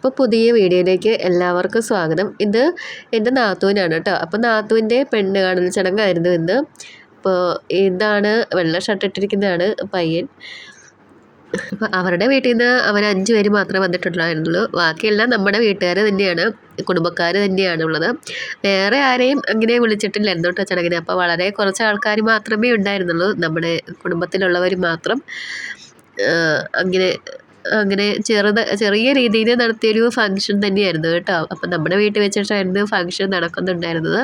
അപ്പോൾ പുതിയ വീഡിയോയിലേക്ക് എല്ലാവർക്കും സ്വാഗതം. ഇത് എന്റെ നാത്തൂനാണ് കേട്ടോ. അപ്പോൾ നാത്തൂന്റെ പെണ്ണ് കാണൽ ചടങ്ങായിരുന്നു ഇന്ന്. അപ്പോൾ ഇതാണ് വെള്ള ഷർട്ട് ഇട്ടിരിക്കുന്നതാണ് പയ്യൻ. അപ്പോൾ അവരുടെ വീട്ടിൽ നിന്ന് അവർ അഞ്ച് പേര് മാത്രമേ വന്നിട്ടുണ്ടായിരുന്നുള്ളൂ. ബാക്കിയെല്ലാം നമ്മുടെ വീട്ടുകാർ തന്നെയാണ് കുടുംബക്കാർ തന്നെയാണ് ഉള്ളത്. വേറെ ആരെയും അങ്ങനെ വിളിച്ചിട്ടില്ലായിരുന്നു കേട്ടോ ചടങ്ങിന്. അപ്പോൾ വളരെ കുറച്ച് ആൾക്കാർ മാത്രമേ ഉണ്ടായിരുന്നുള്ളൂ. നമ്മുടെ കുടുംബത്തിലുള്ളവർ മാത്രം അങ്ങനെ അങ്ങനെ ചെറുത് ചെറിയ രീതിയിൽ നടത്തിയൊരു ഫങ്ഷൻ തന്നെയായിരുന്നു കേട്ടോ. അപ്പം നമ്മുടെ വീട്ടിൽ വെച്ചിട്ടായിരുന്നു ഫങ്ഷൻ നടക്കുന്നുണ്ടായിരുന്നത്.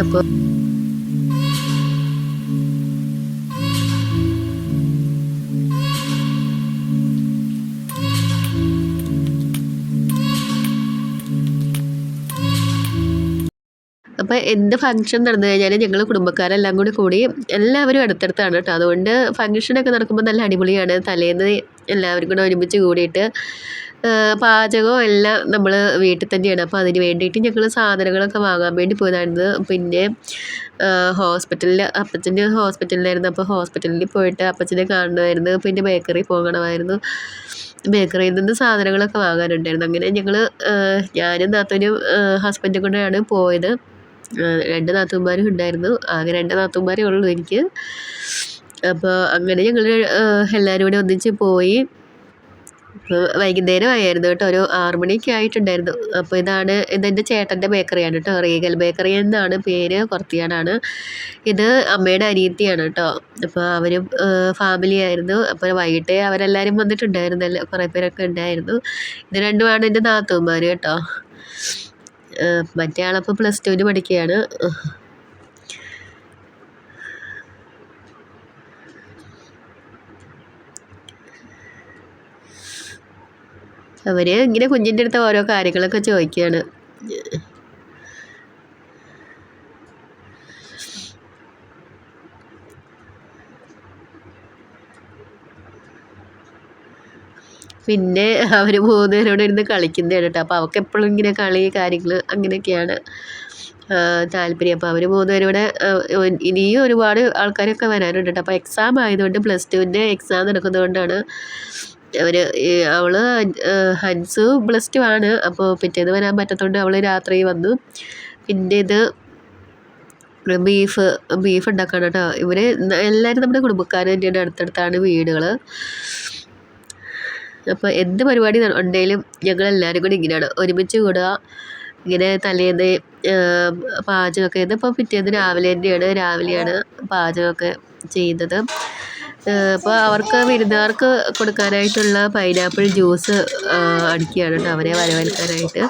അപ്പോൾ അപ്പോൾ എന്ത് ഫംഗ്ഷൻ നടന്നു കഴിഞ്ഞാൽ ഞങ്ങൾ കുടുംബക്കാരെല്ലാം കൂടി കൂടി എല്ലാവരും അടുത്തടുത്താണ് കേട്ടോ. അതുകൊണ്ട് ഫംഗ്ഷനൊക്കെ നടക്കുമ്പോൾ നല്ല അടിപൊളിയാണ്. തലേന്ന് എല്ലാവരും കൂടെ ഒരുമിച്ച് കൂടിയിട്ട് പാചകവും എല്ലാം നമ്മൾ വീട്ടിൽ തന്നെയാണ്. അപ്പോൾ അതിന് വേണ്ടിയിട്ട് ഞങ്ങൾ സാധനങ്ങളൊക്കെ വാങ്ങാൻ വേണ്ടി പോയതായിരുന്നു. പിന്നെ ഹോസ്പിറ്റലിൽ അപ്പച്ചന്റെ ഹോസ്പിറ്റലിലായിരുന്നു. അപ്പോൾ ഹോസ്പിറ്റലിൽ പോയിട്ട് അപ്പച്ചനെ കാണണമായിരുന്നു പിന്നെ ബേക്കറി പോകണമായിരുന്നു. ബേക്കറിയിൽ നിന്ന് സാധനങ്ങളൊക്കെ വാങ്ങാനുണ്ടായിരുന്നു. അങ്ങനെ ഞങ്ങൾ ഞാനും നാത്തനും ഹസ്ബൻഡും കൂടെയാണ് പോയത്. രണ്ട് നാത്തൂന്മാരും ഉണ്ടായിരുന്നു. ആകെ രണ്ട് നാത്തൂന്മാരേ ഉള്ളൂ എനിക്ക്. അപ്പോൾ അങ്ങനെ ഞങ്ങൾ എല്ലാവരും കൂടെ ഒന്നിച്ച് പോയി. വൈകുന്നേരം ആയിരുന്നു കേട്ടോ. ഒരു ആറുമണിയൊക്കെ ആയിട്ടുണ്ടായിരുന്നു. അപ്പോൾ ഇതാണ് ഇതെന്റെ ചേട്ടന്റെ ബേക്കറിയാണ് കേട്ടോ. റീഗൽ ബേക്കറി എന്നാണ് പേര്. കുറത്തിയാടാണ്. ഇത് അമ്മയുടെ അനിയത്തിയാണ് കേട്ടോ. അപ്പോൾ അവരും ഫാമിലി ആയിരുന്നു. അപ്പോൾ വൈകിട്ട് അവരെല്ലാവരും വന്നിട്ടുണ്ടായിരുന്നല്ലോ. കുറേ പേരൊക്കെ ഉണ്ടായിരുന്നു. ഇത് രണ്ടുമാണ് എന്റെ നാത്തൂമാർ കേട്ടോ. മറ്റേ ആളപ്പോൾ പ്ലസ് ടുവിന് പഠിക്കുകയാണ് അവർ ഇങ്ങനെ കുഞ്ഞിന്റെ അടുത്ത് ഓരോ കാര്യങ്ങളൊക്കെ ചോദിക്കുകയാണ് പിന്നെ അവർ പോകുന്നവരോട് ഇരുന്ന് കളിക്കുന്നതാണ് കേട്ടോ അപ്പോൾ അവൾക്ക് എപ്പോഴും ഇങ്ങനെ കളി കാര്യങ്ങൾ അങ്ങനെയൊക്കെയാണ് താല്പര്യം. അപ്പോൾ അവർ പോകുന്നവരോടെ ഇനിയും ഒരുപാട് ആൾക്കാരൊക്കെ വരാനുണ്ട് കേട്ടോ. അപ്പോൾ എക്സാം ആയതുകൊണ്ട് പ്ലസ് ടുവിന്റെ എക്സാം നടക്കുന്നതുകൊണ്ടാണ് അവർ അവൾ ഹൻസു പ്ലസ് ടു ആണ്. അപ്പോൾ പിറ്റേന്ന് വരാൻ പറ്റത്തോണ്ട് അവൾ രാത്രി വന്നു. പിന്നെ ഇത് ബീഫ് ബീഫ് ഉണ്ടാക്കാണ് കേട്ടോ. ഇവർ എല്ലാവരും നമ്മുടെ കുടുംബക്കാർ തന്നെയാണ് അടുത്തടുത്താണ് വീടുകൾ അപ്പോൾ എന്ത് പരിപാടി ഉണ്ടെങ്കിലും ഞങ്ങൾ എല്ലാവരും കൂടി ഇങ്ങനെയാണ് ഒരുമിച്ച് കൂടുക. ഇങ്ങനെ തലേന്ന് പാചകമൊക്കെ ഇതിപ്പോൾ പിറ്റേന്ന് രാവിലെ തന്നെയാണ് രാവിലെയാണ് പാചകമൊക്കെ ചെയ്യുന്നത്. അപ്പോൾ അവർക്ക് വിരുന്നുകാർക്ക് കൊടുക്കാനായിട്ടുള്ള പൈനാപ്പിൾ ജ്യൂസ് അടിക്കുകയാണ് കേട്ടോ അവരെ വരവേൽക്കാനായിട്ട്.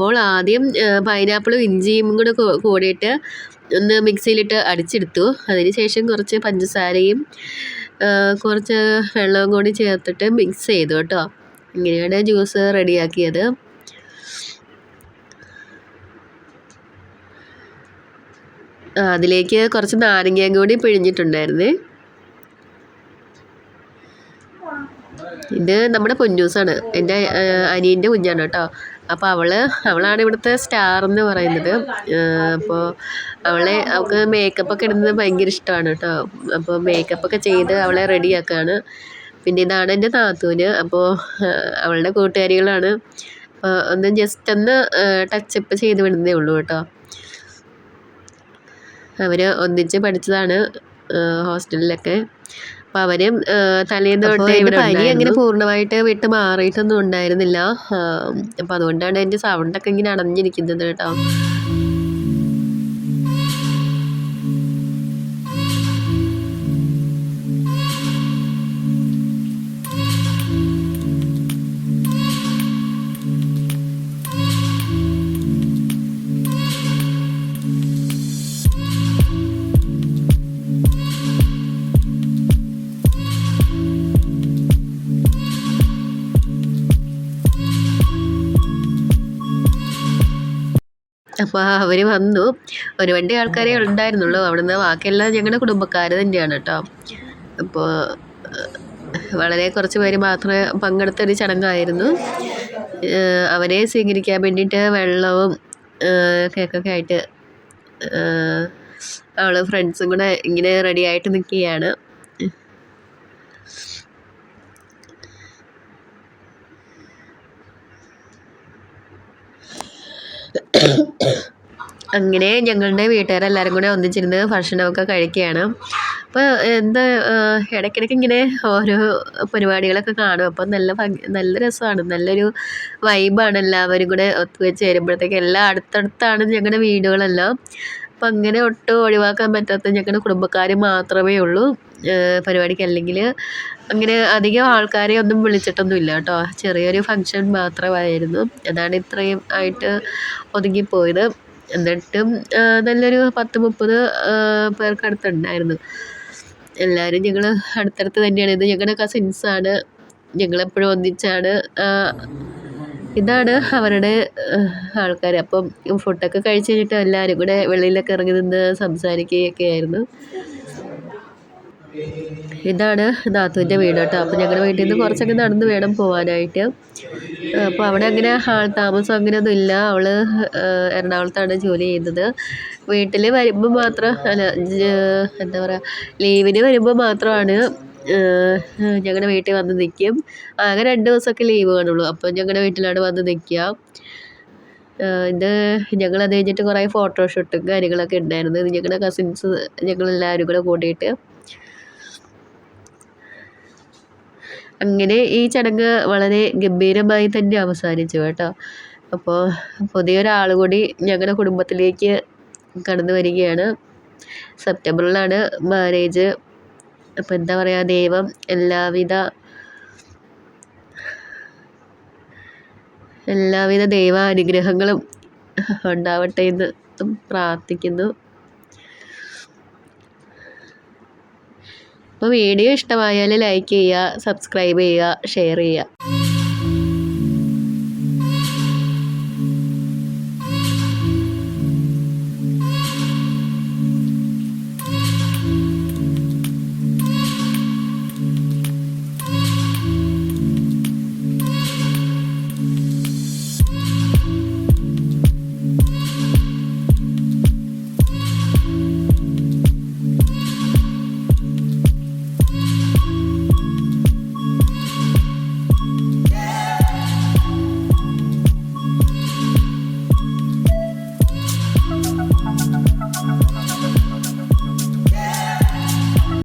അപ്പോൾ ആദ്യം പൈനാപ്പിളും ഇഞ്ചിയും കൂടെ കൂടിയിട്ട് ഒന്ന് മിക്സിയിലിട്ട് അടിച്ചെടുത്തു. അതിന് ശേഷം കുറച്ച് പഞ്ചസാരയും കുറച്ച് വെള്ളവും കൂടി ചേർത്തിട്ട് മിക്സ് ചെയ്തു കേട്ടോ. ഇങ്ങനെയാണ് ജ്യൂസ് റെഡിയാക്കിയത്. അതിലേക്ക് കുറച്ച് നാരങ്ങയും കൂടി പിഴിഞ്ഞിട്ടുണ്ടായിരുന്നു. ഇത് നമ്മുടെ പൊന്നൂസാണ്. എന്റെ അനിയന്റെ കുഞ്ഞാണ് കേട്ടോ. അപ്പോൾ അവൾ അവളാണ് ഇവിടുത്തെ സ്റ്റാർ എന്ന് പറയുന്നത്. അപ്പോൾ അവളെ അവൾക്ക് മേക്കപ്പ് ഒക്കെ ഇടുന്നത് ഭയങ്കര ഇഷ്ടമാണ് കേട്ടോ. അപ്പോൾ മേക്കപ്പ് ഒക്കെ ചെയ്ത് അവളെ റെഡിയാക്കുകയാണ് പിന്നെ ഇതാണ് എന്റെ നാത്തൂന്. അപ്പോൾ അവളുടെ കൂട്ടുകാരികളാണ്. ഒന്ന് ജസ്റ്റ് ഒന്ന് ടച്ചപ്പ് ചെയ്ത് വിടുന്നേ ഉള്ളൂ കേട്ടോ. അവർ ഒന്നിച്ച് പഠിച്ചതാണ് ഹോസ്റ്റലിലൊക്കെ അപ്പോൾ അവരും തലേന്ന് തൊട്ട് ഇവിടെ പനി അങ്ങനെ പൂർണമായിട്ട് വിട്ട് മാറിയിട്ടൊന്നും ഉണ്ടായിരുന്നില്ല. അപ്പം അതുകൊണ്ടാണ് എന്റെ സൗണ്ടൊക്കെ ഇങ്ങനെ അടഞ്ഞിരിക്കുന്നത് കേട്ടോ. അപ്പോൾ അവർ വന്നു. ഒരു വണ്ടി ആൾക്കാരെ ഉണ്ടായിരുന്നുള്ളൂ അവിടുന്ന് ബാക്കിയെല്ലാം ഞങ്ങളുടെ കുടുംബക്കാർ തന്നെയാണ് കേട്ടോ അപ്പോൾ വളരെ കുറച്ച് പേര് മാത്രമേ പങ്കെടുത്തൊരു ചടങ്ങായിരുന്നു. അവരെ സ്വീകരിക്കാൻ വേണ്ടിയിട്ട് വെള്ളവും കേക്കൊക്കെ ആയിട്ട് അവൾ ഫ്രണ്ട്സും കൂടെ ഇങ്ങനെ റെഡി ആയിട്ട് നിൽക്കുകയാണ് അങ്ങനെ ഞങ്ങളുടെ വീട്ടുകാരെല്ലാവരും കൂടെ ഒന്നിച്ചിരുന്ന് ഭക്ഷണമൊക്കെ കഴിക്കുകയാണ്. അപ്പോൾ എന്താ ഇടയ്ക്കിടയ്ക്ക് ഇങ്ങനെ ഓരോ പരിപാടികളൊക്കെ കാണും. അപ്പോൾ നല്ല നല്ല രസമാണ്. നല്ലൊരു വൈബാണ് എല്ലാവരും കൂടെ ഒത്തുവെച്ച് വരുമ്പോഴത്തേക്ക് എല്ലാം അടുത്തടുത്താണ് ഞങ്ങളുടെ വീടുകളെല്ലാം. അപ്പം അങ്ങനെ ഒട്ടും ഒഴിവാക്കാൻ പറ്റാത്ത ഞങ്ങളുടെ കുടുംബക്കാർ മാത്രമേ ഉള്ളൂ. പരിപാടിക്ക് അല്ലെങ്കിൽ അങ്ങനെ അധികം ആൾക്കാരെ ഒന്നും വിളിച്ചിട്ടൊന്നും ഇല്ല കേട്ടോ. ചെറിയൊരു ഫങ്ഷൻ മാത്രമായിരുന്നു. അതാണ് ഇത്രയും ആയിട്ട് ഒതുങ്ങിപ്പോയത്. എന്നിട്ടും നല്ലൊരു പത്ത് മുപ്പത് പേർക്ക് അടുത്തുണ്ടായിരുന്നു. എല്ലാവരും ഞങ്ങൾ അടുത്തടുത്ത് തന്നെയാണ്. ഇത് ഞങ്ങളുടെ കസിൻസാണ് ഞങ്ങളെപ്പോഴും ഒന്നിച്ചാണ്. ഇതാണ് അവരുടെ ആൾക്കാർ അപ്പം ഫുഡൊക്കെ കഴിച്ച് കഴിഞ്ഞിട്ട് എല്ലാവരും കൂടെ വെളിയിലൊക്കെ ഇറങ്ങി നിന്ന് സംസാരിക്കുകയൊക്കെ ആയിരുന്നു. ഇതാണ് നാത്തുവിന്റെ വീട് കേട്ടോ. അപ്പോൾ ഞങ്ങളുടെ വീട്ടിൽ നിന്ന് കുറച്ചൊക്കെ നടന്ന് വേണം പോകാനായിട്ട്. അപ്പോൾ അവിടെ അങ്ങനെ ആൾ താമസം അങ്ങനെയൊന്നും ഇല്ല. അവൾ എറണാകുളത്താണ് ജോലി ചെയ്യുന്നത്. വീട്ടിൽ വരുമ്പോൾ മാത്രം അല്ല എന്താ പറയുക ലീവിന് വരുമ്പോൾ മാത്രമാണ് ഞങ്ങളുടെ വീട്ടിൽ വന്ന് നിൽക്കും. അങ്ങനെ രണ്ട് ദിവസമൊക്കെ ലീവ് കാണുള്ളൂ. അപ്പോൾ ഞങ്ങളുടെ വീട്ടിലാണ് വന്ന് നിൽക്കുക. ഇത് ഞങ്ങളത് കഴിഞ്ഞിട്ട് കുറേ ഫോട്ടോഷൂട്ടും കാര്യങ്ങളൊക്കെ ഉണ്ടായിരുന്നു. ഞങ്ങളുടെ കസിൻസ് ഞങ്ങളെല്ലാവരും കൂടെ കൂടിയിട്ട്. അങ്ങനെ ഈ ചടങ്ങ് വളരെ ഗംഭീരമായി തന്നെ അവസാനിച്ചു കേട്ടോ. അപ്പോൾ പുതിയൊരാൾ കൂടി ഞങ്ങളുടെ കുടുംബത്തിലേക്ക് കടന്നു വരികയാണ്. സെപ്റ്റംബറിലാണ് മാരേജ് അപ്പോൾ എന്താ പറയുക ദൈവം എല്ലാവിധ എല്ലാവിധ ദൈവാനുഗ്രഹങ്ങളും ഉണ്ടാവട്ടെ എന്ന് പ്രാർത്ഥിക്കുന്നു. അപ്പോൾ വീഡിയോ ഇഷ്ടമായാൽ ലൈക്ക് ചെയ്യുക സബ്സ്ക്രൈബ് ചെയ്യുക ഷെയർ ചെയ്യുക.